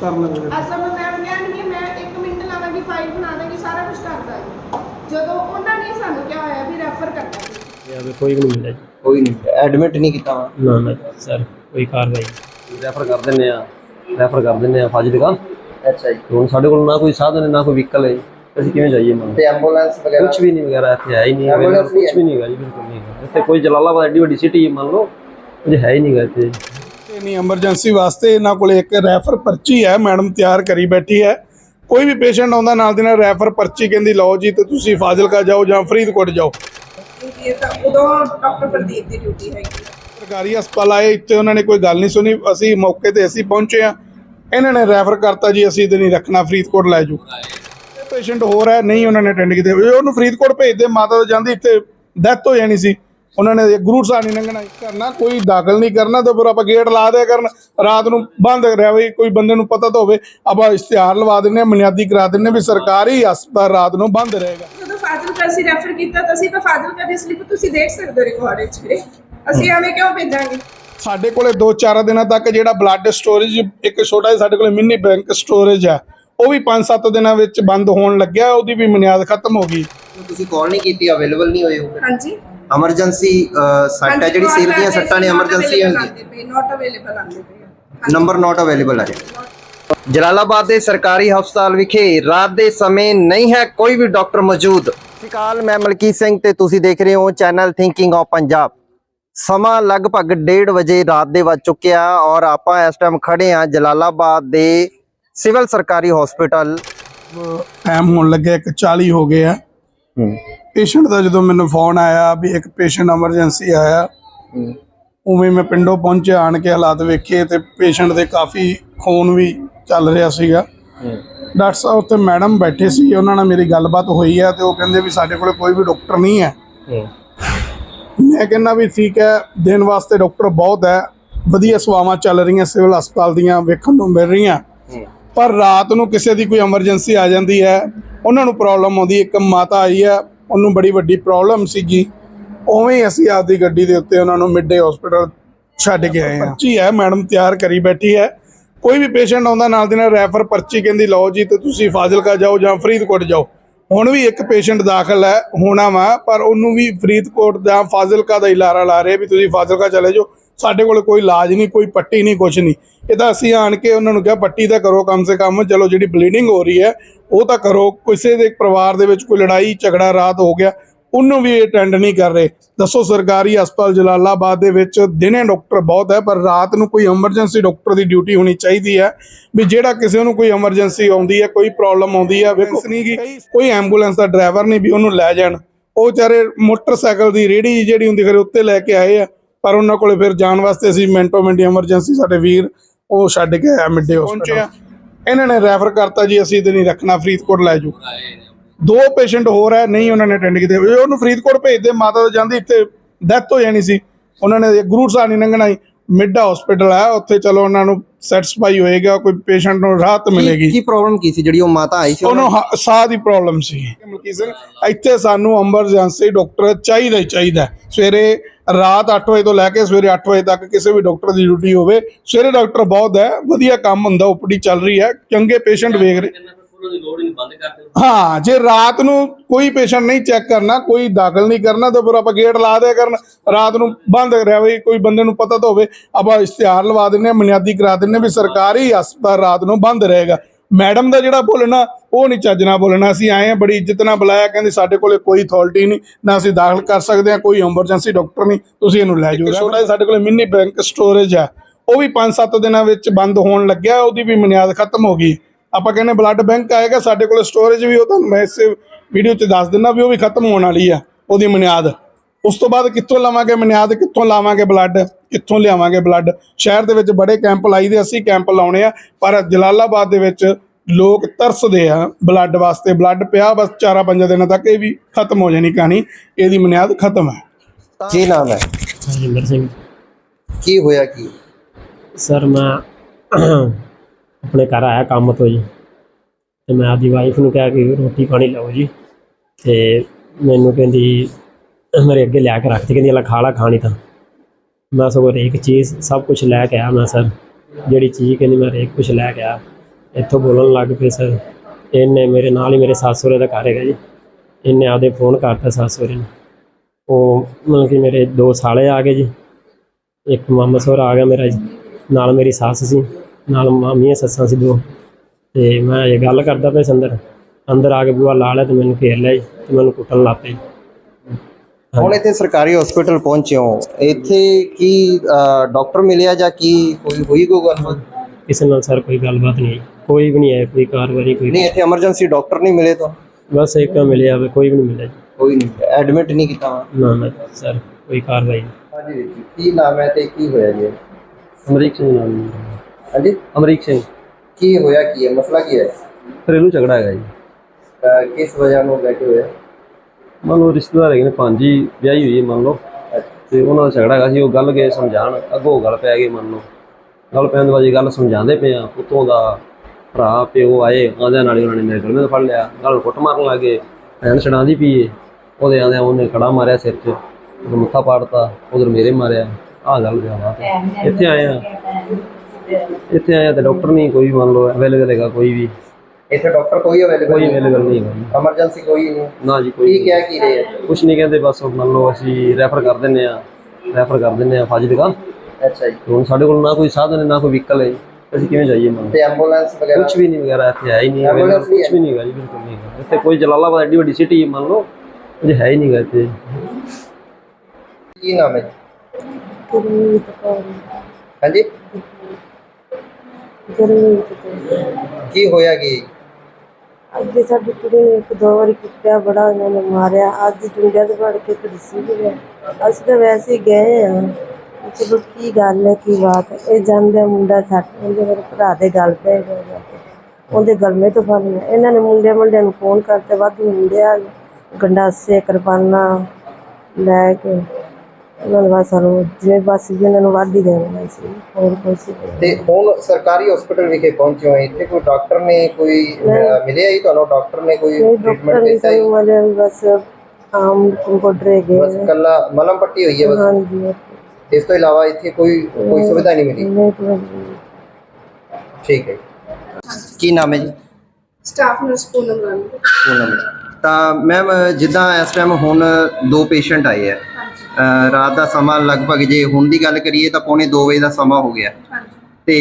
ਕਰ ਲੈਂਦੇ ਅਸਲ ਵਿੱਚ ਮੈਮ ਕਹਿਣਗੇ ਮੈਂ 1 ਮਿੰਟ ਲਾਵਾਂਗੀ ਫਾਈਲ ਬਣਾ ਦਾਂਗੀ ਸਾਰਾ ਕੁਝ ਕਰ ਦਾਂਗੀ। ਜਦੋਂ ਉਹਨਾਂ ਨੇ ਸਾਨੂੰ ਕਿਹਾ ਹੋਇਆ ਵੀ ਰੈਫਰ ਕਰਨਾ ਹੈ ਜਾਂ ਵੀ ਕੋਈ ਨਹੀਂ ਮਿਲਿਆ ਜੀ। ਕੋਈ ਨਹੀਂ ਐਡਮਿਟ ਨਹੀਂ ਕੀਤਾ। ਵਾ ਨਾ ਨਾ ਸਰ ਕੋਈ ਕਾਰਵਾਈ ਰੈਫਰ ਕਰ ਦਿੰਨੇ ਆ। ਰੈਫਰ ਕਰ ਦਿੰਨੇ ਆ ਫਾਜ਼ਿਲਕਾ। ਅੱਛਾ ਜੀ। ਹੁਣ ਸਾਡੇ ਕੋਲ ਨਾ ਕੋਈ ਸਾਧਨ ਹੈ ਨਾ ਕੋਈ ਵਹੀਕਲ ਹੈ ਅਸੀਂ ਕਿਵੇਂ ਜਾਈਏ ਮੰਨ ਤੇ ਐਂਬੂਲੈਂਸ ਵਗੈਰਾ? ਕੁਝ ਵੀ ਨਹੀਂ ਵਗੈਰਾ ਇੱਥੇ ਹੈ ਹੀ ਨਹੀਂ। Ambulance ਕੁਝ ਵੀ ਹੈ। ਨਹੀਂ ਹੈਗਾ ਜੀ ਬਿਲਕੁਲ ਨਹੀਂ ਹੈਗਾ। ਇੱਥੇ ਕੋਈ ਜਲਾਲਾਬਾਦ ਐਡੀ ਵੱਡੀ ਸਿਟੀ ਮੰਨ ਲਓ। ਕੁਝ ਹੈ ਹੀ ਨਹੀਂਗਾ ਇੱਥੇ। ਨਹੀਂ ਐਮਰਜੈਂਸੀ ਵਾਸਤੇ ਇਹਨਾਂ ਕੋਲੇ ਇੱਕ ਰੈਫਰ ਪਰਚੀ ਹੈ ਮੈਡਮ ਤਿਆਰ ਕਰੀ ਬੈਠੀ ਹੈ। ਕੋਈ ਵੀ ਪੇਸ਼ੈਂਟ ਆਉਂਦਾ ਨਾਲ ਦੀ ਨਾਲ ਰੈਫਰ ਪਰਚੀ ਕਹਿੰਦੀ ਲਓ ਜੀ ਤੇ ਤੁਸੀਂ ਫਾਜ਼ਿਲਕਾ ਜਾਓ ਜਾਂ ਫਰੀਦਕੋਟ ਜਾਓ। ਇਹ ਤਾਂ ਉਦੋਂ ਡਾਕਟਰ ਪ੍ਰਦੀਪ ਦੀ ਡਿਊਟੀ ਹੈਗੀ ਸਰਕਾਰੀ ਹਸਪਤਾਲ ਆਏ ਇੱਥੇ ਉਹਨਾਂ ਨੇ ਕੋਈ ਗੱਲ ਨਹੀਂ ਸੁਣੀ। ਅਸੀਂ ਮੌਕੇ ਤੇ ਅਸੀਂ ਪਹੁੰਚੇ ਆ ਇਹਨਾਂ ਨੇ ਰੈਫਰ ਕਰਤਾ ਜੀ ਅਸੀਂ ਤੇ ਨਹੀਂ ਰੱਖਣਾ ਫਰੀਦਕੋਟ ਲੈ ਜਾਓ। ਪੇਸ਼ੈਂਟ ਹੋਰ ਹੈ ਨਹੀਂ ਉਹਨਾਂ ਨੇ ਅਟੈਂਡ ਕੀਤੇ। ਉਹਨੂੰ ਫਰੀਦਕੋਟ ਭੇਜਦੇ ਮਾਤਾ ਤੋਂ ਜਾਂਦੀ ਇੱਥੇ ਡੈਥ ਹੋ ਜਾਣੀ ਸੀ। ਉਹਨਾਂ ਨੇ ਗੁਰੂ ਸਾਹਿਬ ਨਹੀਂ ਲੰਘਣਾ ਕਰਨਾ ਕੋਈ ਦਾਖਲ ਨਹੀਂ ਕਰਨਾ ਤੇ ਫਿਰ ਆਪਾਂ ਗੇਟ ਲਾ ਦਿਆ ਕਰਨ ਰਾਤ ਨੂੰ ਬੰਦ ਰਿਹਾ ਵੀ ਕੋਈ ਬੰਦੇ ਨੂੰ ਪਤਾ ਤਾਂ ਹੋਵੇ ਆਪਾਂ ਇਸ਼ਤਿਹਾਰ ਲਵਾ ਦਿੰਨੇ ਹਾਂ ਬੁਨਿਆਦੀ ਕਰਾ ਦਿੰਨੇ ਵੀ ਸਰਕਾਰੀ ਹਸਪਤਾਲ ਰਾਤ ਨੂੰ ਬੰਦ ਰਹੇਗਾ। ਜਦੋਂ ਫਾਜ਼ਿਲਕਾ ਅਸੀਂ ਰੈਫਰ ਕੀਤਾ ਤਾਂ ਅਸੀਂ ਤਾਂ ਫਾਜ਼ਿਲਕਾ ਦੀ ਸਲਿੱਪ ਤੁਸੀਂ ਦੇਖ ਸਕਦੇ ਹੋ ਰਿਕਾਰਡ ਵਿੱਚ ਵੀਰੇ ਅਸੀਂ ਐਵੇਂ ਕਿਉਂ ਭੇਜਾਂਗੇ? ਸਾਡੇ ਕੋਲੇ 2-4 ਦਿਨਾਂ ਤੱਕ ਜਿਹੜਾ ਬਲੱਡ ਸਟੋਰੇਜ ਇੱਕ ਛੋਟਾ ਜਿਹਾ ਸਾਡੇ ਕੋਲੇ ਮਿੰਨੀ ਬੈਂਕ ਸਟੋਰੇਜ ਹੈ ਉਹ ਵੀ 5-7 ਦਿਨਾਂ ਵਿੱਚ ਬੰਦ ਹੋਣ ਲੱਗਿਆ ਉਹਦੀ ਵੀ ਬੁਨਿਆਦ ਖਤਮ ਹੋ ਗਈ। ਤੁਸੀਂ ਕਾਲ ਨਹੀਂ ਕੀਤੀ ਅਵੇਲੇਬਲ ਨਹੀਂ ਹੋਏ ਹੋ ਹਾਂਜੀ। ਐਮਰਜੈਂਸੀ ਸੱਟ ਹੈ ਜਿਹੜੀ ਸਿਰ ਦੀਆਂ ਸੱਟਾਂ ਨੇ ਐਮਰਜੈਂਸੀ ਹੁੰਦੀ ਨਾਟ ਅਵੇਲੇਬਲ ਪਏ ਨੰਬਰ ਨਾਟ ਅਵੇਲੇਬਲ ਆ। ਰਿਹਾ ਜਲਾਲਾਬਾਦ ਦੇ ਸਰਕਾਰੀ ਹਸਪਤਾਲ ਵਿਖੇ ਰਾਤ ਦੇ ਸਮੇਂ ਨਹੀਂ ਹੈ ਕੋਈ ਵੀ ਡਾਕਟਰ ਮੌਜੂਦ। ਸਿਕਾਲ ਮੈਂ ਮਲਕੀਤ ਸਿੰਘ ਤੇ ਤੁਸੀਂ ਦੇਖ ਰਹੇ ਹੋ ਚੈਨਲ ਥਿੰਕਿੰਗ ਆਫ ਪੰਜਾਬ ਸਮਾਂ ਲਗਭਗ 1:30 ਵਜੇ ਰਾਤ ਦੇ ਵੱਜ ਚੁੱਕਿਆ ਔਰ ਆਪਾਂ ਇਸ ਟਾਈਮ ਖੜੇ ਆ ਜਲਾਲਾਬਾਦ ਦੇ ਸਿਵਲ ਸਰਕਾਰੀ ਹਸਪੀਟਲ ਟਾਈਮ ਹੋਣ ਲੱਗਿਆ ਇੱਕ 40 ਹੋ ਗਏ ਆ ਪੇਸ਼ੈਂਟ ਦਾ ਜਦੋਂ ਮੈਨੂੰ ਫੋਨ ਆਇਆ ਵੀ ਇੱਕ ਪੇਸ਼ੈਂਟ ਐਮਰਜੈਂਸੀ ਆਇਆ ਉਵੇਂ ਮੈਂ ਪਿੰਡੋਂ ਪਹੁੰਚਿਆ ਆਣ ਕੇ ਹਾਲਾਤ ਵੇਖੇ ਤੇ ਪੇਸ਼ੈਂਟ ਦੇ ਕਾਫੀ ਖੂਨ ਵੀ ਚੱਲ ਰਿਹਾ ਸੀਗਾ। ਡਾਕਟਰ ਸਾਹਿਬ ਉੱਥੇ ਮੈਡਮ ਬੈਠੇ ਸੀ ਉਹਨਾਂ ਨਾਲ ਮੇਰੀ ਗੱਲਬਾਤ ਹੋਈ ਹੈ ਤੇ ਉਹ ਕਹਿੰਦੇ ਵੀ ਸਾਡੇ ਕੋਲੇ ਕੋਈ ਵੀ ਡਾਕਟਰ ਨਹੀਂ ਹੈ। ਮੈਂ ਕਹਿੰਦਾ ਵੀ ਠੀਕ ਹੈ ਦੇਣ ਵਾਸਤੇ ਡਾਕਟਰ ਬਹੁਤ ਹੈ ਵਧੀਆ ਸੇਵਾਵਾਂ ਚੱਲ ਰਹੀਆਂ ਸਿਵਲ ਹਸਪਤਾਲ ਦੀਆਂ ਵੇਖਣ ਨੂੰ ਮਿਲ ਰਹੀਆਂ। ਪਰ ਰਾਤ ਨੂੰ ਕਿਸੇ ਦੀ ਕੋਈ ਐਮਰਜੈਂਸੀ ਆ ਜਾਂਦੀ ਹੈ ਉਹਨਾਂ ਨੂੰ ਪ੍ਰੋਬਲਮ ਆਉਂਦੀ ਇੱਕ ਮਾਤਾ ਆਈ ਹੈ ਉਹਨੂੰ ਬੜੀ ਵੱਡੀ ਪ੍ਰੋਬਲਮ ਸੀਗੀ। ਉਵੇਂ ਹੀ ਅਸੀਂ ਆਪਦੀ ਗੱਡੀ ਦੇ ਉੱਤੇ ਉਹਨਾਂ ਨੂੰ ਮਿੱਡੇ ਹਸਪੀਟਲ ਛੱਡ ਕੇ ਆਏ ਹਾਂ। ਪਰਚੀ ਹੈ ਮੈਡਮ ਤਿਆਰ ਕਰੀ ਬੈਠੀ ਹੈ। ਕੋਈ ਵੀ ਪੇਸ਼ੈਂਟ ਆਉਂਦਾ ਨਾਲ ਦੀ ਨਾਲ ਰੈਫਰ ਪਰਚੀ ਕਹਿੰਦੀ, ਲਓ ਜੀ, ਤੇ ਤੁਸੀਂ ਫਾਜ਼ਿਲਕਾ ਜਾਓ ਜਾਂ ਫਰੀਦਕੋਟ ਜਾਓ। ਹੁਣ ਵੀ ਇੱਕ ਪੇਸ਼ੈਂਟ ਦਾਖਲ ਹੈ, ਹੋਣਾ ਵਾ, ਪਰ ਉਹਨੂੰ ਵੀ ਫਰੀਦਕੋਟ ਜਾਂ ਫਾਜ਼ਿਲਕਾ ਦਾ ਇਲਾਰਾ ਲਾ ਰਹੇ ਵੀ ਤੁਸੀਂ ਫਾਜ਼ਿਲਕਾ ਚਲੇ ਜਾਓ। ਸਾਡੇ ਕੋਲ ਕੋਈ ਇਲਾਜ ਨਹੀਂ ਕੋਈ ਪੱਟੀ ਨਹੀਂ ਕੁਝ ਨਹੀਂ। ਇਹ ਤਾਂ ਅਸੀਂ ਆਣ ਕੇ ਉਹਨਾਂ ਨੂੰ ਕਿਹਾ ਪੱਟੀ ਤਾਂ ਕਰੋ ਕਮ ਸੇ ਕਮ ਚਲੋ ਜਿਹੜੀ ਬਲੀਡਿੰਗ ਹੋ ਰਹੀ ਹੈ ਉਹ ਤਾਂ ਕਰੋ। ਕਿਸੇ ਦੇ ਪਰਿਵਾਰ ਦੇ ਵਿੱਚ ਕੋਈ ਲੜਾਈ ਝਗੜਾ ਰਾਤ ਹੋ ਗਿਆ ਉਹਨੂੰ ਵੀ ਅਟੈਂਡ ਨਹੀਂ ਕਰ ਰਹੇ। ਦੱਸੋ ਸਰਕਾਰੀ ਹਸਪਤਾਲ ਜਲਾਲਾਬਾਦ ਦੇ ਵਿੱਚ ਦਿਨੇ ਡਾਕਟਰ ਬਹੁਤ ਹੈ ਪਰ ਰਾਤ ਨੂੰ ਕੋਈ ਐਮਰਜੈਂਸੀ ਡਾਕਟਰ ਦੀ ਡਿਊਟੀ ਹੋਣੀ ਚਾਹੀਦੀ ਹੈ। ਵੀ ਜਿਹੜਾ ਕਿਸੇ ਨੂੰ ਕੋਈ ਐਮਰਜੈਂਸੀ ਆਉਂਦੀ ਹੈ ਕੋਈ ਪ੍ਰੋਬਲਮ ਆਉਂਦੀ ਹੈ ਵੇਖੋ ਨਹੀਂ ਗੀ ਕੋਈ ਐਂਬੂਲੈਂਸ ਦਾ ਡਰਾਈਵਰ ਨਹੀਂ ਵੀ ਉਹਨੂੰ ਲੈ ਜਾਣ। ਉਹ ਵਿਚਾਰੇ ਮੋਟਰਸਾਈਕਲ ਦੀ ਰੇੜੀ ਜਿਹੜੀ ਹੁੰਦੀ ਖਰੇ ਉੱਤੇ ਲੈ ਕੇ ਆਏ ਆ। ਪਰ ਉਹਨਾਂ ਕੋਲੇ ਫਿਰ ਜਾਣ ਵਾਸਤੇ ਅਸੀਂ ਮਿੰਟੋ ਮਿੰਟ ਐਮਰਜੈਂਸੀ ਸਾਡੇ ਵੀਰ ਉਹ ਛੱਡ ਕੇ ਆਇਆ ਮਿੱਡੇ ਹਸਪੀਟਲ ਇਹਨਾਂ ਨੇ ਰੈਫਰ ਕਰਤਾ ਜੀ ਅਸੀਂ ਤੇ ਨਹੀਂ ਰੱਖਣਾ ਫਰੀਦਕੋਟ ਲੈ ਜਾਓ। ਦੋ ਪੇਸ਼ੈਂਟ ਹੋਰ ਹੈ ਨਹੀਂ ਉਹਨਾਂ ਨੇ ਅਟੈਂਡ ਕੀਤੇ। ਉਹਨੂੰ ਫਰੀਦਕੋਟ ਭੇਜਦੇ ਮਾਤਾ ਤੋਂ ਜਾਂਦੀ ਇੱਥੇ ਡੈਥ ਹੋ ਜਾਣੀ ਸੀ। ਉਹਨਾਂ ਨੇ ਗੁਰੂ ਸਾਹਿਬ ਨਹੀਂ ਲੰਘਣਾ ਮਿੱਡਾ ਹਸਪੀਟਲ ਹੈ ਉੱਥੇ ਚਲੋ ਉਹਨਾਂ ਨੂੰ ਸੈਟੀਸਫਾਈ ਹੋਏਗਾ ਕੋਈ ਪੇਸ਼ੈਂਟ ਨੂੰ ਰਾਹਤ ਮਿਲੇਗੀ। ਕੀ ਪ੍ਰੋਬਲਮ ਕੀ ਸੀ? ਜਿਹੜੀ ਉਹ ਮਾਤਾ ਆਈ ਸੀ ਉਹਨੂੰ ਸਾਹ ਦੀ ਪ੍ਰੋਬਲਮ ਸੀ। ਮਲਕੀ ਸਿੰਘ? ਇੱਥੇ ਸਾਨੂੰ ਐਮਰਜੈਂਸੀ ਡਾਕਟਰ ਚਾਹੀਦਾ ਹੀ ਚਾਹੀਦਾ। ਸਵੇਰੇ ਰਾਤ 8 ਵਜੇ ਤੋਂ ਲੈ ਕੇ ਸਵੇਰੇ 8 ਵਜੇ ਤੱਕ ਕਿਸੇ ਵੀ ਡਾਕਟਰ ਦੀ ਡਿਊਟੀ ਹੋਵੇ। ਸਵੇਰੇ ਡਾਕਟਰ ਬਹੁਤ ਹੈ ਵਧੀਆ ਕੰਮ ਹੁੰਦਾ ਓਪੀਡੀ ਚੱਲ ਰਹੀ ਹੈ ਚੰਗੇ ਪੇਸ਼ੈਂਟ ਵੇਖ ਰਹੇ ਹਾਂ ਜੇ ਰਾਤ ਨੂੰ ਕੋਈ ਪੇਸ਼ੈਂਟ ਨਹੀਂ ਚੈੱਕ ਕਰਨਾ ਕੋਈ ਦਾਖਲ ਨਹੀਂ ਕਰਨਾ ਤਾਂ ਫਿਰ ਆਪਾਂ ਗੇਟ ਲਾ ਦਿਆ ਕਰਨ। ਰਾਤ ਨੂੰ ਬੰਦ ਰਿਹਾ ਵੀ ਕੋਈ ਬੰਦੇ ਨੂੰ ਪਤਾ ਤਾਂ ਹੋਵੇ ਆਪਾਂ ਇਸ਼ਤਿਹਾਰ ਲਵਾ ਦਿੰਨੇ ਹਾਂ ਬੁਨਿਆਦੀ ਕਰਾ ਦਿੰਨੇ ਵੀ ਸਰਕਾਰੀ ਹਸਪਤਾਲ ਰਾਤ ਨੂੰ ਬੰਦ ਰਹੇਗਾ। ਮੈਡਮ ਦਾ ਜਿਹੜਾ ਬੋਲਣਾ ਉਹ ਨਹੀਂ ਚੱਜ ਨਾਲ ਬੋਲਣਾ। ਅਸੀਂ ਆਏ ਆ ਬੜੀ ਇੱਜ਼ਤ ਨਾਲ ਬੁਲਾਇਆ ਕਹਿੰਦੇ ਸਾਡੇ ਕੋਲੇ ਕੋਈ ਅਥਾਰਟੀ ਨਹੀਂ ਨਾ ਅਸੀਂ ਦਾਖਲ ਕਰ ਸਕਦੇ ਹਾਂ ਕੋਈ ਐਮਰਜੈਂਸੀ ਡਾਕਟਰ ਨਹੀਂ ਤੁਸੀਂ ਇਹਨੂੰ ਲੈ ਜਾਓ। ਛੋਟਾ ਜਿਹਾ ਸਾਡੇ ਕੋਲੇ ਮਿੰਨੀ ਬੈਂਕ ਸਟੋਰੇਜ ਹੈ। ਉਹ ਵੀ 5-7 ਦਿਨਾਂ ਵਿੱਚ ਬੰਦ ਹੋਣ ਲੱਗਿਆ ਉਹਦੀ ਵੀ ਬੁਨਿਆਦ ਖਤਮ ਹੋ ਗਈ। ਆਪਾਂ ਕਹਿੰਦੇ ਬਲੱਡ ਬੈਂਕ ਆਏਗਾ ਸਾਡੇ ਕੋਲ ਸਟੋਰੇਜ ਵੀ ਉਹ ਤੁਹਾਨੂੰ ਮੈਂ ਇਸ ਵੀਡੀਓ 'ਚ ਦੱਸ ਦਿੰਦਾ ਵੀ ਉਹ ਵੀ ਖਤਮ ਹੋਣ ਵਾਲੀ ਆ ਉਹਦੀ ਬੁਨਿਆਦ ਉਸ ਤੋਂ ਬਾਅਦ ਕਿੱਥੋਂ ਲਵਾਂਗੇ ਬੁਨਿਆਦ ਕਿੱਥੋਂ ਲਾਵਾਂਗੇ ਬਲੱਡ ਕਿੱਥੋਂ ਲਿਆਵਾਂਗੇ ਬਲੱਡ ਸ਼ਹਿਰ ਦੇ ਵਿੱਚ ਬੜੇ ਕੈਂਪ ਲਾਈਦੇ ਅਸੀਂ ਕੈਂਪ ਲਾਉਣੇ ਆ ਪਰ ਜਲਾਲਾਬਾਦ ਦੇ ਵਿੱਚ ਲੋਕ ਤਰਸਦੇ ਆ ਬਲੱਡ ਵਾਸਤੇ ਬਲੱਡ ਪਿਆ ਬਸ 4-5 ਦਿਨਾਂ ਤੱਕ ਇਹ ਵੀ ਖਤਮ ਹੋ ਜਾਣੀ ਕਹਾਣੀ ਇਹਦੀ ਬੁਨਿਆਦ ਖਤਮ ਹੈ। ਕੀ ਨਾਮ ਹੈ? ਹਰਜਿੰਦਰ ਸਿੰਘ। ਕੀ ਹੋਇਆ ਕੀ? ਸਰ ਮੈਂ ਆਪਣੇ ਘਰ ਆਇਆ ਕੰਮ ਤੋਂ ਜੀ। ਤੇ ਮੈਂ ਆਪਦੀ ਵਾਈਫ ਨੂੰ ਕਿਹਾ ਕਿ ਰੋਟੀ ਪਾਣੀ ਲਾਓ ਜੀ। ਤੇ ਮੈਨੂੰ ਕਹਿੰਦੀ ਮੇਰੇ ਅੱਗੇ ਲਿਆ ਕੇ ਰੱਖਤੀ ਕਹਿੰਦੀ ਲੈ ਖਾ ਲਾ ਖਾਣੀ ਤਾਂ। ਮੈਂ ਸਗੋਂ ਹਰੇਕ ਚੀਜ਼ ਸਭ ਕੁਝ ਲੈ ਕੇ ਆਇਆ ਮੈਂ ਸਰ। ਜਿਹੜੀ ਚੀਜ਼ ਕਹਿੰਦੀ ਮੈਂ ਹਰੇਕ ਕੁਝ ਲੈ ਕੇ ਆਇਆ। ਇੱਥੋਂ ਬੋਲਣ ਲੱਗ ਪਏ ਸਰ। ਇਹਨੇ ਮੇਰੇ ਨਾਲ ਹੀ ਮੇਰੇ ਸੱਸ ਸਹੁਰੇ ਦਾ ਘਰ ਹੈਗਾ ਜੀ। ਇਹਨੇ ਆਪਦੇ ਫੋਨ ਕਰਤਾ ਸੱਸ ਸਹੁਰੇ ਨੂੰ। ਉਹ ਮਤਲਬ ਕਿ ਮੇਰੇ ਦੋ ਸਾਲੇ ਆ ਗਏ ਜੀ। ਇੱਕ ਮਾਮਾ ਸਹੁਰਾ ਆ ਗਿਆ ਮੇਰਾ ਜੀ। ਨਾਲ ਮੇਰੀ ਸੱਸ ਸੀ। ਨਾਲ ਮਾਮੀਆਂ ਸੱਸਾਂ ਸੀ ਦੋ। ਤੇ ਮੈਂ ਇਹ ਗੱਲ ਕਰਦਾ ਪਿਆ ਸੀ ਅੰਦਰ। ਆ ਕੇ ਬੂਹਾ ਲਾ ਲਿਆ ਤੇ ਮੈਨੂੰ ਘੇਰ ਲਿਆ ਜੀ ਤੇ ਮੈਨੂੰ ਕੁੱਟਣ ਲੱਗ ਪਏ ਹੁਣ ਇੱਥੇ ਸਰਕਾਰੀ ਹਸਪੀਟਲ ਪਹੁੰਚੇ ਹੋ। ਇੱਥੇ ਕੀ ਡਾਕਟਰ ਮਿਲਿਆ ਜਾਂ ਕੀ? ਕੋਈ ਹੋਈ ਕੋਈ ਗੱਲਬਾਤ? ਕਿਸੇ ਨਾਲ ਸਰ ਕੋਈ ਗੱਲਬਾਤ ਨਹੀਂ। ਕੋਈ ਵੀ ਨਹੀਂ ਹੈ ਕੋਈ ਕਾਰਵਾਈ ਕੋਈ ਨਹੀਂ ਇੱਥੇ ਐਮਰਜੈਂਸੀ ਡਾਕਟਰ ਨਹੀਂ ਮਿਲੇ ਤਾਂ? ਬਸ ਇੱਕ ਮਿਲਿਆ ਵੇ ਕੋਈ ਵੀ ਨਹੀਂ ਮਿਲਿਆ ਜੀ। ਕੋਈ ਨਹੀਂ ਐਡਮਿਟ ਨਹੀਂ ਕੀਤਾ ਨਾ ਨਾ ਸਰ ਕੋਈ ਕਾਰਵਾਈ ਨਹੀਂ। ਹਾਂਜੀ ਕੀ ਨਾਮ ਹੈ ਤੇ ਕੀ ਹੋਇਆ ਜੀ? ਅਮਰੀਕ ਸਿੰਘ ਨਾਮ ਹੈ। ਹਾਂਜੀ? ਅਮਰੀਕ ਸਿੰਘ। ਕੀ ਹੋਇਆ ਕੀ ਹੈ? ਮਸਲਾ ਕੀ ਹੈ? ਘਰੇਲੂ ਝਗੜਾ ਹੈਗਾ ਜੀ। ਅਹ, ਕਿਸ ਵਜ੍ਹਾ ਨੂੰ ਲੈ ਕੇ ਹੋਇਆ? ਮੰਨ ਲਓ ਰਿਸ਼ਤੇਦਾਰ ਹੈਗੇ ਨੇ ਭਾਂਜੀ ਵਿਆਹੀ ਹੋਈ ਹੈ ਮੰਨ ਲਓ। ਤੇ ਉਹਨਾਂ ਦਾ ਝਗੜਾ ਹੈਗਾ ਸੀ ਉਹ ਗੱਲ ਗਏ ਸਮਝਾਣ ਅੱਗੋਂ ਗੱਲ ਪੈ ਗਈ ਮੰਨ ਲਓ। ਗੱਲ ਪੈਣ ਇਹ ਗੱਲ ਸਮਝਾਉਂਦੇ ਪਏ ਆ ਉਤੋਂ ਦਾ ਭਰਾ ਪਿਓ ਆਏ ਆਂਦਿਆਂ ਨਾਲ ਹੀ ਉਹਨਾਂ ਨੇ ਮੇਰੇ ਗਲੇ ਤੋਂ ਫੜ ਲਿਆ ਗੱਲ ਕੁੱਟ ਮਾਰਨ ਲੱਗੇ ਭੈਣ ਛਡਾਉਂਦੀ ਪਈਏ ਉਹਦੇ ਆਂਦਿਆਂ ਉਹਨੇ ਕੜਾ ਮਾਰਿਆ ਸਿਰ 'ਚ ਉਹਦਾ ਮੱਥਾ ਪਾੜਤਾ ਉਧਰ ਮੇਰੇ ਮਾਰਿਆ ਆਹ ਗੱਲ ਵਿਆਹ ਇੱਥੇ ਆਏ ਆ। ਇੱਥੇ ਆਏ ਆ ਤੇ ਡਾਕਟਰ ਨਹੀਂ ਕੋਈ ਮੰਨ ਲਓ ਅਵੇਲੇਬਲ ਹੈਗਾ ਕੋਈ ਵੀ। ਇੱਥੇ ਡਾਕਟਰ ਕੋਈ ਅਵੇਲੇਬਲ ਕੋਈ ਅਵੇਲੇਬਲ ਨਹੀਂ ਹੈਗਾ ਐਮਰਜੈਂਸੀ ਕੋਈ ਨਹੀਂ। ਨਾ ਜੀ ਕੀ ਕੋਈ ਕਹਿ ਕੀ ਰਹੇ ਕੁਛ ਨਹੀਂ ਕਹਿੰਦੇ ਬਸ ਮੰਨ ਲਓ ਅਸੀਂ ਰੈਫਰ ਕਰ ਦਿੰਨੇ ਆ ਰੈਫਰ ਕਰ ਦਿੰਨੇ ਆ ਫਾਜ਼ਿਲਕਾ। ਅੱਛਾ ਜੀ। ਹੁਣ ਸਾਡੇ ਕੋਲ ਨਾ ਕੋਈ ਸਾਧਨ ਹੈ ਨਾ ਕੋਈ ਵਹੀਕਲ ਹੈ ਅਸੀਂ ਕਿਵੇਂ ਜਾਈਏ ਮੰਨ ਤੇ ਐਂਬੂਲੈਂਸ ਵਗੈਰਾ? ਕੁਝ ਵੀ ਨਹੀਂ ਵਗੈਰਾ ਇੱਥੇ ਹੈ ਹੀ ਨਹੀਂ। Ambulance ਵੀ ਕੁਝ ਵੀ ਨਹੀਂ ਹੈਗਾ ਜੀ ਬਿਲਕੁਲ ਨਹੀਂ ਹੈਗਾ। ਇੱਥੇ ਕੋਈ ਜਲਾਲਾਬਾਦ ਐਡੀ ਵੱਡੀ ਸਿਟੀ ਹੈ ਮੰਨ ਲਓ ਕੁਝ ਹੈ ਹੀ ਨਹੀਂਗਾ ਇੱਥੇ। ਕੀ ਨਾਮ ਹੈ ਗੁਰਮੀਤ ਕੌਰ। ਹਾਂਜੀ? ਗੁਰਮੀਤ ਕੌਰ। ਕੀ ਹੋਇਆ ਕੀ? ਅੱਗੇ ਸਾਡੀ ਕੁੜੀ ਨੂੰ ਇੱਕ ਦੋ ਵਾਰੀ ਕੁੱਟਿਆ ਬੜਾ ਉਹਨਾਂ ਨੇ ਮਾਰਿਆ। ਅੱਜ ਡੰਡਿਆਂ ਤੇ ਵੜ ਕੇ ਤੇ ਗਏ ਅਸੀਂ ਤਾਂ ਵੈਸੇ ਹੀ ਗਏ ਆ ਚਲੋ ਕੀ ਗੱਲ ਹੈ ਕੀ ਬਾਤ ਹੈ। ਇਹ ਜਾਂਦੇ ਮੁੰਡਾ ਸੱਟ ਉਹਦੇ ਮੇਰੇ ਭਰਾ ਦੇ ਗੱਲ ਪੈ ਗਿਆ ਜਾ ਕੇ ਉਹਦੇ ਗਲਮੇ ਤੋਂ ਫੜ ਲਿਆ ਇਹਨਾਂ ਨੇ ਮੁੰਡੇ ਮੁੰਡਿਆਂ ਨੂੰ ਫੋਨ ਕਰਤੇ ਵਾਧੂ ਮੁੰਡੇ ਆ ਗਏ। ਗੰਡਾਸੇ ਕਿਰਪਾਨਾਂ ਲੈ ਕੇ ਉਹਨਾਂ ਨੇ ਬਸ ਸਾਨੂੰ ਜਿਵੇਂ ਬਸ ਵੀ ਉਹਨਾਂ ਨੂੰ ਵਾਧੀ ਦੇਣਾ ਸੀ ਹੋਰ ਨਹੀਂ। ਤੇ ਹੁਣ ਸਰਕਾਰੀ ਹਸਪੀਟਲ ਵਿਖੇ ਪਹੁੰਚੇ ਹੋ ਇੱਥੇ ਕੋਈ ਡਾਕਟਰ ਨੇ ਕੋਈ ਮਿਲਿਆ ਹੀ ਤੁਹਾਨੂੰ? ਡਾਕਟਰ ਨੇ ਕੋਈ ਟ੍ਰੀਟਮੈਂਟ ਦਿੱਤਾ ਹੀ ਬਸ ਆਮ ਕੰਪਿਊਟਰ ਹੈਗੇ ਬਸ ਕੱਲਾ ਮਲਮ ਪੱਟੀ ਹੋਈ ਹੈ ਬਸ। ਹਾਂਜੀ। ਇਸ ਤੋਂ ਇਲਾਵਾ ਇੱਥੇ ਕੋਈ ਕੋਈ ਸੁਵਿਧਾ ਨਹੀਂ ਮਿਲੀ? ਨਹੀਂ ਕੋਈ ਠੀਕ ਹੈ ਕੀ ਨਾਮ ਹੈ ਜੀ? Staff nurse Poonam Rani. Poonam ਤਾਂ ਮੈਮ ਜਿੱਦਾਂ ਇਸ ਟਾਈਮ ਹੁਣ ਦੋ ਪੇਸ਼ੈਂਟ ਆਏ ਆ। ਰਾਤ ਦਾ ਸਮਾਂ ਲਗਭਗ ਜੇ ਹੁਣ ਦੀ ਗੱਲ ਕਰੀਏ ਤਾਂ ਪੌਣੇ 2 ਵਜੇ ਦਾ ਸਮਾਂ ਹੋ ਗਿਆ। ਤੇ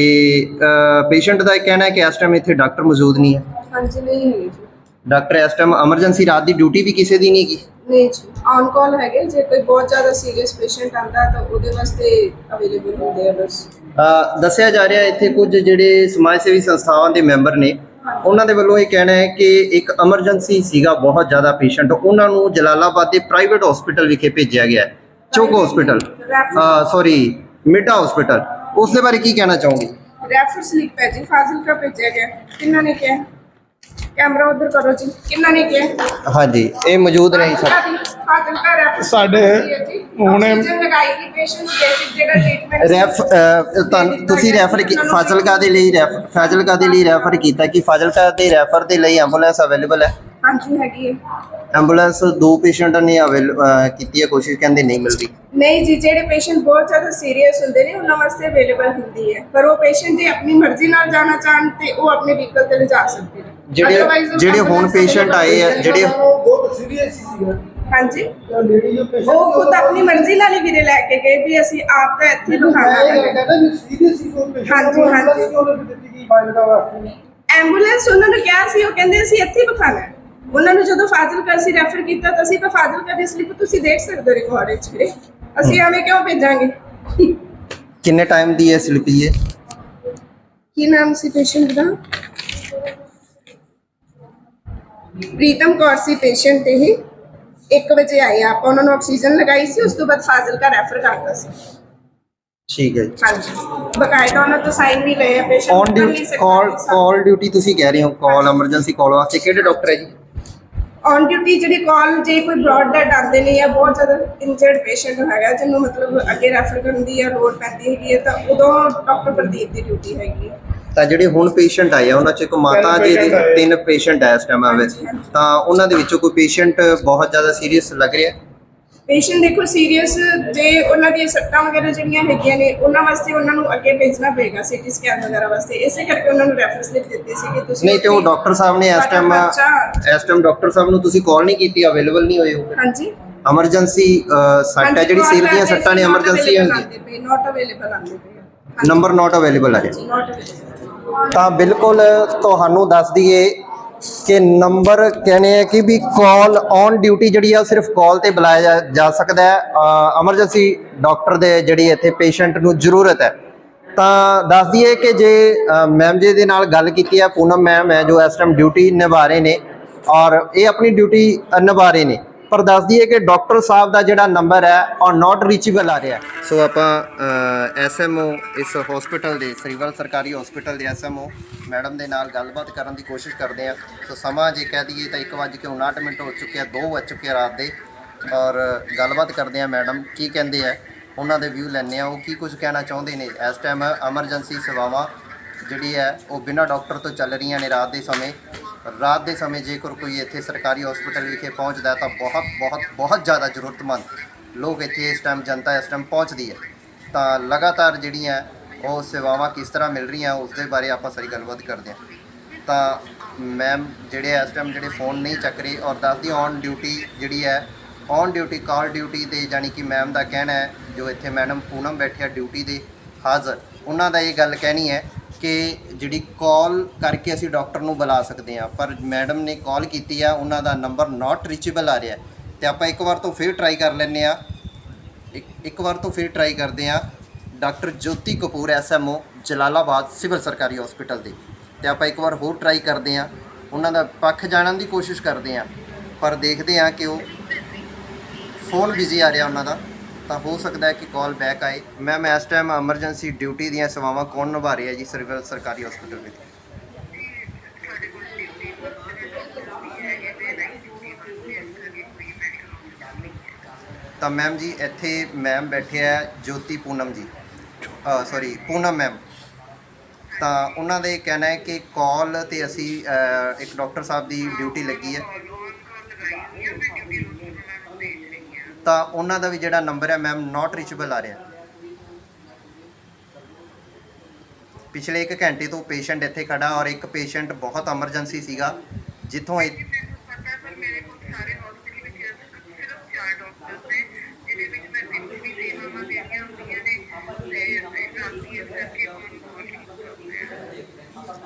ਪੇਸ਼ੈਂਟ ਦਾ ਇਹ ਕਹਿਣਾ ਹੈ ਕਿ ਇਸ ਟਾਈਮ ਇੱਥੇ ਡਾਕਟਰ ਮੌਜੂਦ ਨਹੀਂ ਹੈ। ਹਾਂਜੀ ਨਹੀਂ ਜੀ। ਡਾਕਟਰ ਇਸ ਟਾਈਮ ਐਮਰਜੈਂਸੀ ਰਾਤ ਦੀ ਡਿਊਟੀ ਵੀ ਕਿਸੇ ਦੀ ਨਹੀਂ ਗੀ। ਨਹੀਂ ਜੀ ਔਨ ਕਾਲ ਹੈਗੇ ਜੇ ਕੋਈ ਬਹੁਤ ਜ਼ਿਆਦਾ ਸੀਰੀਅਸ ਪੇਸ਼ੈਂਟ ਆਂਦਾ ਤਾਂ ਉਹਦੇ ਵਾਸਤੇ ਅਵੇਲੇਬਲ ਹੁੰਦੇ ਆ ਬਸ। ਅਹ ਦੱਸਿਆ ਜਾ ਰਿਹਾ ਇੱਥੇ ਕੁਝ ਜਿਹੜੇ ਸਮਾਜ ਸੇਵੀ ਸੰਸਥਾਵਾਂ ਦੇ ਮੈਂਬਰ ਨੇ ਉਹਨਾਂ ਦੇ ਵੱਲੋਂ ਇਹ ਕਹਿਣਾ ਹੈ ਕਿ ਇੱਕ ਐਮਰਜੈਂਸੀ ਸੀਗਾ ਬਹੁਤ ਜ਼ਿਆਦਾ ਪੇਸ਼ੈਂਟ ਉਹਨਾਂ ਨੂੰ ਜਲਾਲਾਬਾਦ ਦੇ ਪ੍ਰਾਈਵੇਟ ਹਸਪੀਟਲ ਵਿਖੇ ਭੇਜਿਆ ਗਿਆ ਹੈ। ਚੋਕ ਹਸਪੀਟਲ ਸੌਰੀ ਮਿੱਡਾ ਹਸਪੀਟਲ ਉਸ ਦੇ ਬਾਰੇ ਕੀ ਕਹਿਣਾ ਚਾਹੋਗੇ? ਰੈਫਰ ਸਲਿਪ ਹੈ ਜੀ ਫਾਜ਼ਿਲਕਾ ਭੇਜਿਆ ਗਿਆ। ਕਿੰਨਾ ਨੇ ਕਿਹਾ? ਕੈਮਰਾ ਉਧਰ ਕਰੋ ਜੀ। ਕਿੰਨਾ ਨੇ ਕਿਹਾ ਹਾਂਜੀ ਇਹ ਮੌਜੂਦ ਨਹੀਂ ਸਰ ਰੈਫਰ ਸਾਡੇ ਹੁਣੇ ਆਕਸੀਜਨ ਲਗਾਈ ਗਈ ਪੇਸ਼ੈਂਟ ਨੂੰ ਬੇਸਿਕ ਜਿਹੜਾ ਟ੍ਰੀਟਮੈਂਟ ਰੈਫ ਅਹ, ਤੁਹਾਨੂੰ ਤੁਸੀਂ ਰੈਫਰ ਫਾਜ਼ਿਲਕਾ ਦੇ ਲਈ ਰੈਫ ਫਾਜ਼ਿਲਕਾ ਦੇ ਲਈ ਰੈਫਰ ਕੀਤਾ ਕਿ ਫਾਜ਼ਿਲਕਾ ਦੇ ਰੈਫਰ ਦੇ ਲਈ ਐਂਬੂਲੈਂਸ ਅਵੇਲੇਬਲ ਹੈ। ਹਾਂਜੀ ਹੈਗੀ ਹੈ ਐਂਬੂਲੈਂਸ ਦੋ ਪੇਸ਼ੈਂਟਾਂ ਨੇ ਅਵੇਲ ਅਹ, ਕੀਤੀ ਹੈ ਕੋਸ਼ਿਸ਼ ਕਹਿੰਦੇ ਨਹੀਂ ਮਿਲ ਰਹੀ ਨਹੀਂ ਜੀ ਜਿਹੜੇ ਪੇਸ਼ੈਂਟ ਬਹੁਤ ਜ਼ਿਆਦਾ ਸੀਰੀਅਸ ਹੁੰਦੇ ਨੇ ਉਹਨਾਂ ਵਾਸਤੇ ਅਵੇਲੇਬਲ ਹੁੰਦੀ ਹੈ। ਪਰ ਉਹ ਪੇਸ਼ੈਂਟ ਜੇ ਆਪਣੀ ਮਰਜ਼ੀ ਨਾਲ ਜਾਣਾ ਚਾਹਣ ਤੇ ਉਹ ਆਪਣੇ ਵਹੀਕਲ ਤੇ ਲਿਜਾ ਸਕਦੇ ਨੇ। ਜਿਹੜੇ Otherwise ਉਹ ਜਿਹੜੇ ਹੁਣ ambulance ਪੇਸ਼ੈਂਟ ਆਏ ਆ ਜਿਹੜੇ ਹਾਂਜੀ। ਉਹ ਖੁਦ ਆਪਣੀ ਮਰਜ਼ੀ ਨਾਲ ਹੀ ਵੀਰੇ ਲੈ ਕੇ ਗਏ ਵੀ ਅਸੀਂ ਆਪ ਤਾਂ ਇੱਥੇ ਬਿਠਾਣਾ ਹੈ ਹਾਂਜੀ ਹਾਂਜੀ। ਐਂਬੂਲੈਂਸ ਉਹਨਾਂ ਨੂੰ ਕਿਹਾ ਸੀ ਉਹ ਕਹਿੰਦੇ ਅਸੀਂ ਇੱਥੇ ਬਿਠਾਣਾ ਹੈ। ਉਹਨਾਂ ਨੂੰ ਜਦੋਂ ਫਾਜ਼ਿਲਕਾ ਅਸੀਂ ਰੈਫਰ ਕੀਤਾ ਤਾਂ ਅਸੀਂ ਤਾਂ ਫਾਜ਼ਿਲਕਾ ਦੀ ਸਲਿੱਪ ਤੁਸੀਂ ਦੇਖ ਸਕਦੇ ਹੋ ਰਿਕਾਰਡ ਵਿੱਚ ਵੀਰੇ। ਅਸੀਂ ਐਵੇਂ ਕਿਉਂ ਭੇਜਾਂਗੇ? ਕਿੰਨੇ ਟਾਈਮ ਦੀ ਹੈ ਸਲਿੱਪ ਇਹ? ਕੀ ਨਾਮ ਸੀ ਪੇਸ਼ੈਂਟ ਦਾ? ਪ੍ਰੀਤਮ ਕੌਰ ਸੀ ਪੇਸ਼ੈਂਟ ਤੇ ਹੀ 1 ਵਜੇ ਆਏ ਆਪਾਂ ਉਹਨਾਂ ਨੂੰ ਆਕਸੀਜਨ ਲਗਾਈ ਸੀ ਉਸ ਤੋਂ ਬਾਅਦ ਫਾਜ਼ਿਲਕਾ ਰੈਫਰ ਕਰਤਾ ਸੀ। ਠੀਕ ਹੈ ਜੀ। ਹਾਂਜੀ। ਬਕਾਇਦਾ ਉਹਨਾਂ ਤੋਂ ਸਾਈਨ ਵੀ ਲਏ ਆ patient on duty call call duty ਤੁਸੀਂ ਕਹਿ ਰਹੇ ਹੋ ਕਾਲ ਐਮਰਜੈਂਸੀ ਕਾਲ ਵਾਸਤੇ। ਕਿਹੜੇ ਡਾਕਟਰ ਹੈ ਜੀ? ਔਨ ਡਿਊਟੀ ਜਿਹੜੀ ਕਾਲ ਜੇ ਕੋਈ ਬ੍ਰੌਡ ਡੈਡ ਆਉਂਦੇ ਨੇ ਜਾਂ ਬਹੁਤ ਜ਼ਿਆਦਾ ਇੰਜਰਡ ਪੇਸ਼ੈਂਟ ਹੈਗਾ ਜਿਹਨੂੰ ਮਤਲਬ ਅੱਗੇ ਰੈਫਰ ਕਰਨ ਦੀ ਜਾਂ ਲੋੜ ਪੈਂਦੀ ਹੈਗੀ ਹੈ ਤਾਂ ਉਦੋਂ ਡਾਕਟਰ ਪ੍ਰਦੀਪ ਦੀ ਡਿਊਟੀ ਹੈਗੀ ਹੈ। ਤਾਂ ਜਿਹੜੇ ਹੁਣ ਪੇਸ਼ੈਂਟ ਆਏ ਆ ਉਹਨਾਂ ਚ ਇੱਕ ਮਾਤਾ ਜੀ ਦੇ ਤਿੰਨ ਪੇਸ਼ੈਂਟ ਹੈ ਇਸ ਟਾਈਮ ਆਵੇ ਤਾਂ ਉਹਨਾਂ ਦੇ ਵਿੱਚੋਂ ਕੋਈ ਪੇਸ਼ੈਂਟ ਬਹੁਤ ਜ਼ਿਆਦਾ ਸੀਰੀਅਸ ਲੱਗ ਰਿਹਾ? ਪੇਸ਼ੈਂਟ ਦੇਖੋ ਸੀਰੀਅਸ ਜੇ ਉਹਨਾਂ ਦੀਆਂ ਸੱਟਾਂ ਵਗੈਰਾ ਜਿਹੜੀਆਂ ਹੈਗੀਆਂ ਨੇ ਉਹਨਾਂ ਵਾਸਤੇ ਉਹਨਾਂ ਨੂੰ ਅੱਗੇ ਭੇਜਣਾ ਪਏਗਾ ਸਿਟੀ ਸਕੈਨ ਵਗੈਰਾ ਵਾਸਤੇ। ਇਸੇ ਕਰਕੇ ਉਹਨਾਂ ਨੂੰ ਰੈਫਰੈਂਸ ਲਿਖ ਦਿੱਤੀ ਸੀ ਕਿ ਤੁਸੀਂ ਨਹੀਂ ਤੇ ਉਹ ਡਾਕਟਰ ਸਾਹਿਬ ਨੇ ਇਸ ਟਾਈਮ ਇਸ ਟਾਈਮ ਡਾਕਟਰ ਸਾਹਿਬ ਨੂੰ ਤੁਸੀਂ ਕਾਲ ਨਹੀਂ ਕੀਤੀ ਅਵੇਲੇਬਲ ਨਹੀਂ ਹੋਏ ਹੋ ਹਾਂਜੀ। ਐਮਰਜੈਂਸੀ ਸੱਟ ਹੈ ਜਿਹੜੀ ਸਿਰ ਦੀਆਂ ਸੱਟਾਂ ਨੇ ਐਮਰਜੈਂਸੀ ਹੁੰਦੀ ਨਾਟ ਅਵੇਲੇਬਲ ਆਉਂਦੇ ਨੰਬਰ ਨਾਟ ਅਵੇਲੇਬਲ ਹੈ ਨਾਟ ਅਵੇਲੇਬਲ ਤਾਂ ਬਿਲਕੁਲ ਤੁਹਾਨੂੰ ਦੱਸ ਦਈਏ ਕਿ ਨੰਬਰ ਕਹਿੰਦੇ ਆ ਕਿ ਵੀ ਕਾਲ ਔਨ ਡਿਊਟੀ ਜਿਹੜੀ ਆ, ਉਹ ਸਿਰਫ ਕਾਲ ਤੇ ਬੁਲਾਇਆ ਜਾ- ਸਕਦਾ ਹੈ। ਐਮਰਜੈਂਸੀ ਡਾਕਟਰ ਦੇ ਜਿਹੜੀ ਇੱਥੇ ਪੇਸ਼ੈਂਟ ਨੂੰ ਜ਼ਰੂਰਤ ਹੈ। ਤਾਂ ਦੱਸ ਦਈਏ ਕਿ ਜੇ ਮੈਮ ਜੀ ਦੇ ਨਾਲ ਗੱਲ ਕੀਤੀ ਹੈ ਪੂਨਮ ਮੈਮ ਹੈ, ਜੋ ਇਸ ਟਾਈਮ ਡਿਊਟੀ ਨਿਭਾ ਰਹੇ ਨੇ ਔਰ ਇਹ ਆਪਣੀ ਡਿਊਟੀ ਨਿਭਾ ਰਹੇ ਨੇ। ਪਰ ਦੱਸ ਦਈਏ ਕਿ ਡਾਕਟਰ ਸਾਹਿਬ ਦਾ ਜਿਹੜਾ ਨੰਬਰ ਹੈ, ਉਹ ਨਾਟ ਰੀਚੇਬਲ ਆ ਰਿਹਾ ਸੋ ਆਪਾਂ ਐਸਐਮਓ ਇਸ ਹਸਪੀਟਲ ਦੇ ਸਿਵਲ ਸਰਕਾਰੀ ਹਸਪੀਟਲ ਦੇ ਐਸਐਮਓ ਮੈਡਮ ਦੇ ਨਾਲ ਗੱਲਬਾਤ ਕਰਨ ਦੀ ਕੋਸ਼ਿਸ਼ ਕਰਦੇ ਆ ਸੋ ਸਮਾਂ ਜੇ ਕਹਿ ਦਈਏ ਤਾਂ 1:59 ਮਿੰਟ ਹੋ ਚੁੱਕੇ ਆ 2 ਵੱਜ ਚੁੱਕੇ ਆ ਰਾਤ ਦੇ। ਔਰ ਗੱਲਬਾਤ ਕਰਦੇ ਆ ਮੈਡਮ, ਕੀ ਕਹਿੰਦੇ ਆ, ਉਹਨਾਂ ਦੇ ਵਿਊ ਲੈਣੇ ਆ ਉਹ ਕੀ ਕੁਝ ਕਹਿਣਾ ਚਾਹੁੰਦੇ ਨੇ? ਇਸ ਟਾਈਮ ਐਮਰਜੈਂਸੀ ਸੇਵਾਵਾਂ ਜਿਹੜੀ ਹੈ, ਉਹ ਬਿਨਾਂ ਡਾਕਟਰ ਤੋਂ ਚੱਲ ਰਹੀਆਂ ਨੇ ਰਾਤ ਦੇ ਸਮੇਂ। ਰਾਤ ਦੇ ਸਮੇਂ ਜੇਕਰ ਕੋਈ ਇੱਥੇ ਸਰਕਾਰੀ ਹਸਪੀਟਲ ਵਿਖੇ ਪਹੁੰਚਦਾ ਤਾਂ ਬਹੁਤ ਬਹੁਤ ਬਹੁਤ ਜ਼ਿਆਦਾ ਜ਼ਰੂਰਤਮੰਦ ਲੋਕ ਇੱਥੇ ਇਸ ਟਾਈਮ ਜਨਤਾ ਇਸ ਟਾਈਮ ਪਹੁੰਚਦੀ ਹੈ। ਤਾਂ ਲਗਾਤਾਰ ਜਿਹੜੀਆਂ ਉਹ ਸੇਵਾਵਾਂ ਕਿਸ ਤਰ੍ਹਾਂ ਮਿਲ ਰਹੀਆਂ ਉਸ ਦੇ ਬਾਰੇ ਆਪਾਂ ਸਾਰੀ ਗੱਲਬਾਤ ਕਰਦੇ ਹਾਂ। ਤਾਂ ਮੈਮ ਜਿਹੜੇ ਇਸ ਟਾਈਮ ਜਿਹੜੇ ਫੋਨ ਨਹੀਂ ਚੱਕ ਰਹੇ ਔਰ ਦੱਸਦੀ ਔਨ ਡਿਊਟੀ ਜਿਹੜੀ ਹੈ ਔਨ ਡਿਊਟੀ ਕਾਲ ਡਿਊਟੀ ਤੇ ਜਾਨੀ ਕਿ ਮੈਮ ਦਾ ਕਹਿਣਾ ਹੈ, ਜੋ ਇੱਥੇ ਮੈਡਮ ਪੂਨਮ ਬੈਠਿਆ ਡਿਊਟੀ ਦੇ ਹਾਜ਼ਰ, ਉਹਨਾਂ ਦਾ ਇਹ ਗੱਲ ਕਹਿਣੀ ਹੈ ਕਿ ਜਿਹੜੀ ਕਾਲ ਕਰਕੇ ਅਸੀਂ ਡਾਕਟਰ ਨੂੰ ਬੁਲਾ ਸਕਦੇ ਹਾਂ। ਪਰ ਮੈਡਮ ਨੇ ਕਾਲ ਕੀਤੀ ਆ, ਉਹਨਾਂ ਦਾ ਨੰਬਰ ਨਾਟ ਰੀਚੇਬਲ ਆ ਰਿਹਾ। ਤੇ ਆਪਾਂ ਇੱਕ ਵਾਰ ਤੋਂ ਫਿਰ ਟਰਾਈ ਕਰ ਲੈਂਦੇ ਆ ਇੱਕ ਵਾਰ ਤੋਂ ਫਿਰ ਟਰਾਈ ਕਰਦੇ ਆ doctor Jyoti Kapoor SMO Jalalabad civil ਸਰਕਾਰੀ ਹਸਪੀਟਲ ਦੇ। ਤੇ ਆਪਾਂ ਇੱਕ ਵਾਰ ਹੋਰ ਟਰਾਈ ਕਰਦੇ ਆ ਉਹਨਾਂ ਦਾ ਪੱਖ ਜਾਣਨ ਦੀ ਕੋਸ਼ਿਸ਼ ਕਰਦੇ ਆ ਪਰ ਦੇਖਦੇ ਆ ਕਿ ਉਹ ਫੋਨ ਬਿਜ਼ੀ ਆ ਰਿਹਾ ਉਹਨਾਂ ਦਾ। ਤਾਂ ਹੋ ਸਕਦਾ ਹੈ ਕਿ ਕਾਲ ਬੈਕ ਆਏ। ਮੈਮ ਇਸ ਟਾਈਮ ਐਮਰਜੈਂਸੀ ਡਿਊਟੀ ਦੀਆਂ ਸੇਵਾਵਾਂ ਕੌਣ ਨਿਭਾ ਰਿਹਾ ਜੀ ਸਿਵਲ ਸਰਕਾਰੀ ਹਸਪੀਟਲ ਵਿੱਚ? ਤਾਂ ਮੈਮ ਜੀ, ਇੱਥੇ ਮੈਮ ਬੈਠੇ ਆ ਜੋਤੀ ਪੂਨਮ ਜੀ। ਸੌਰੀ ਪੂਨਮ ਮੈਮ ਤਾਂ ਉਹਨਾਂ ਦੇ ਕਹਿਣਾ ਹੈ ਕਿ ਕਾਲ ਤੇ ਅਸੀਂ ਇੱਕ ਡਾਕਟਰ ਸਾਹਿਬ ਦੀ ਡਿਊਟੀ ਲੱਗੀ ਹੈ। ਤਾਂ ਉਹਨਾਂ ਦਾ ਵੀ ਜਿਹੜਾ ਨੰਬਰ ਹੈ ਮੈਮ ਨਾਟ ਰੀਚੇਬਲ ਆ ਰਿਹਾ। ਪਿਛਲੇ 1 ਘੰਟੇ ਤੋਂ ਪੇਸ਼ੈਂਟ ਇੱਥੇ ਖੜਾ ਔਰ ਇੱਕ ਪੇਸ਼ੈਂਟ ਬਹੁਤ ਐਮਰਜੈਂਸੀ ਸੀਗਾ ਜਿੱਥੋਂ ਇਹ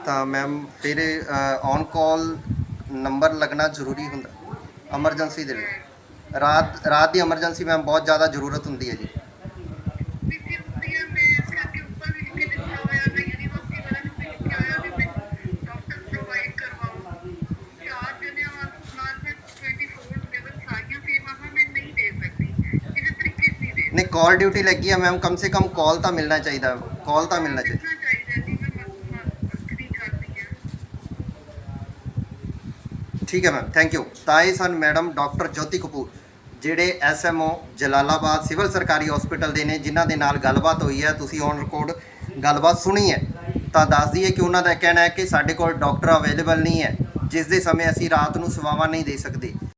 ਤਾਂ ਮੈਮ ਫਿਰ ਔਨ ਕਾਲ ਨੰਬਰ ਲੱਗਣਾ ਜ਼ਰੂਰੀ ਹੁੰਦਾ ਐਮਰਜੈਂਸੀ ਦੇ ਲਈ। ਰਾਤ ਰਾਤ ਦੀ ਐਮਰਜੈਂਸੀ ਮੈਮ ਬਹੁਤ ਜ਼ਿਆਦਾ ਜ਼ਰੂਰਤ ਹੁੰਦੀ ਹੈ ਜੀ ਨਹੀਂ ਕਾਲ ਡਿਊਟੀ ਲੱਗੀ ਹੈ ਮੈਮ ਕਮ ਸੇ ਕਮ ਕਾਲ ਤਾਂ ਮਿਲਣਾ ਚਾਹੀਦਾ ਕਾਲ ਤਾਂ ਮਿਲਣਾ ਚਾਹੀਦਾ ਠੀਕ ਹੈ ਮੈਮ ਥੈਂਕ ਯੂ ਤਾਂ ਇਹ ਸਨ ਮੈਡਮ ਡਾਕਟਰ ਜੋਤੀ ਕਪੂਰ, ਜਿਹੜੇ ਐਸਐਮਓ ਜਲਾਲਾਬਾਦ ਸਿਵਲ ਸਰਕਾਰੀ ਹਸਪੀਟਲ ਦੇ ਨੇ, ਜਿਨ੍ਹਾਂ ਦੇ ਨਾਲ ਗੱਲਬਾਤ ਹੋਈ ਹੈ, ਤੁਸੀਂ ਔਨ ਰਿਕਾਰਡ ਗੱਲਬਾਤ ਸੁਣੀ ਹੈ। ਤਾਂ ਦੱਸ ਦਈਏ ਕਿ ਉਹਨਾਂ ਦਾ ਕਹਿਣਾ ਹੈ ਕਿ ਸਾਡੇ ਕੋਲ ਡਾਕਟਰ ਅਵੇਲੇਬਲ ਨਹੀਂ ਹੈ, ਜਿਸ ਦੇ ਸਮੇਂ ਅਸੀਂ ਰਾਤ ਨੂੰ ਸੇਵਾਵਾਂ ਨਹੀਂ ਦੇ ਸਕਦੇ।